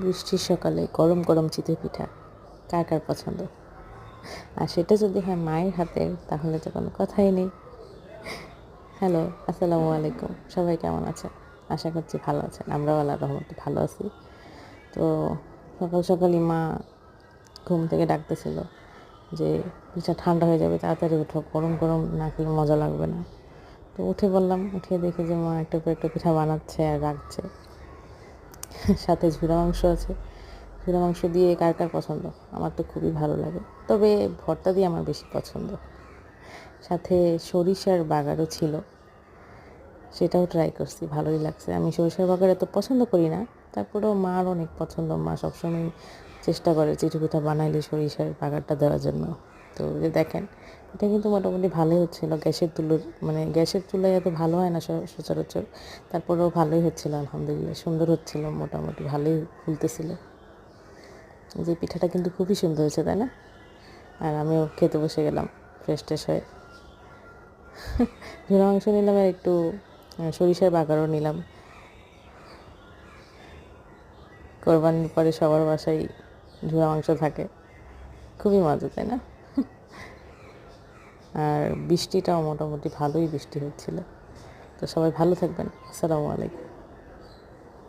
বৃষ্টির সকালে গরম গরম চিতই পিঠা। কার কার পছন্দ? আর সেটা যদি হয় মায়ের হাতের তাহলে তো কোনো কথাই নেই। হ্যালো আসসালামু আলাইকুম। সবাই কেমন আছেন? আশা করছি ভালো আছেন। আমরাও আল্লাহ রহমতে ভালো আছি। তো সকাল সকালই মা ঘুম থেকে ডাকতেছিল যে, পিঠা ঠান্ডা হয়ে যাবে, তাড়াতাড়ি উঠো। গরম গরম না খেলে মজা লাগবে না। তো উঠে বললাম, উঠে দেখি যে মা একটা একটা পিঠা বানাচ্ছে আর রাখছে। সাথে ঝুরা মাংস আছে। ঝুরা মাংস দিয়ে কার কার পছন্দ? আমার তো খুবই ভালো লাগে। তবে ভর্তা দিয়ে আমার বেশি পছন্দ। সাথে সরিষার বাগারও ছিল। সেটাও ট্রাই করছি, ভালোই লাগছে। আমি সরিষার বাগার এত পছন্দ করি না। তারপরেও মার অনেক পছন্দ। মা সবসময় চেষ্টা করে চিঠি পিঠা বানাইলে সরিষার বাগারটা দেওয়ার জন্য। তো দেখেন, এটা কিন্তু মোটামুটি ভালোই হচ্ছিল। গ্যাসের তুলোর মানে গ্যাসের চুলায় এত ভালো হয় না সচরাচর। তারপরেও ভালোই হচ্ছিল, আলহামদুলিল্লাহ। সুন্দর হচ্ছিল, মোটামুটি ভালোই ফুলতেছিল। যে পিঠাটা কিন্তু খুবই সুন্দর হয়েছে, তাই না? আর আমিও খেতে বসে গেলাম ফ্রেশ ট্রেশ হয়ে। ঝোলা মাংস নিলাম আর একটু সরিষার বাগারও নিলাম। কোরবানির পরে সবার বাসায় ঝোলা মাংস থাকে। খুবই মজা, তাই না? আর বৃষ্টিটাও মোটামুটি ভালোই বৃষ্টি হচ্ছিল। তো সবাই ভালো থাকবেন। আসসালামু আলাইকুম।